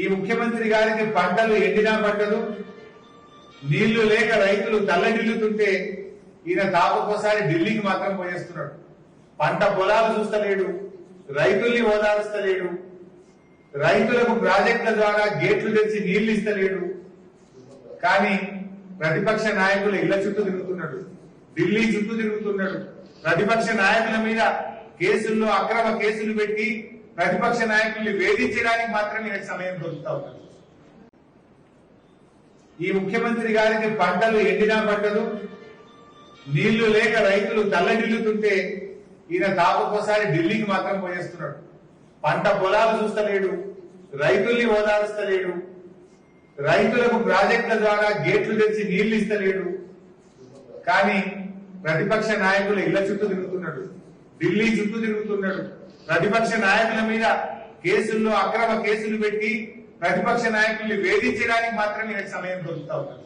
ఈ ముఖ్యమంత్రి గారికి పంటలు ఎండినా పట్టదు నీళ్ళు లేక రైతులు తల్లడిల్లుతుంటే ఈయన తాపకోసారి ఢిల్లీకి మాత్రం పోయేస్తున్నాడు. పంట పొలాలు చూస్తలేడు రైతుల్ని ఓదారుస్తలేడు రైతులకు ప్రాజెక్టుల ద్వారా గేట్లు తెచ్చి నీళ్ళు ఇస్తలేడు. కానీ ప్రతిపక్ష నాయకులు ఇళ్ళ చుట్టూ తిరుగుతున్నాడు. ఢిల్లీ చుట్టూ తిరుగుతున్నాడు. ప్రతిపక్ష నాయకుల మీద కేసుల్లో అక్రమ కేసులు పెట్టి ప్రతిపక్ష నాయకుల్ని వేధించడానికి మాత్రమే ఈయనకు సమయం దొరుకుతా ఉన్నది ఈ ముఖ్యమంత్రి గారికి పంటలు ఎండినా పంటలు నీళ్ళు లేక రైతులు తల్లడిల్లుతుంటే ఈయన తాపకోసారి ఢిల్లీకి మాత్రం పోయేస్తున్నాడు. పంట పొలాలు చూస్తలేడు రైతుల్ని ఓదారుస్తలేడు రైతులకు ప్రాజెక్టుల ద్వారా గేట్లు తెచ్చి నీళ్ళు ఇస్తలేడు. కానీ ప్రతిపక్ష నాయకుల ఇళ్ళ చుట్టూ తిరుగుతున్నాడు. ఢిల్లీ చుట్టూ తిరుగుతున్నాడు ప్రతిపక్ష నాయకుల మీద కేసుల్లో అక్రమ కేసులు పెట్టి ప్రతిపక్ష నాయకుల్ని వేధించడానికి మాత్రమే సమయం దొరుకుతా ఉన్నది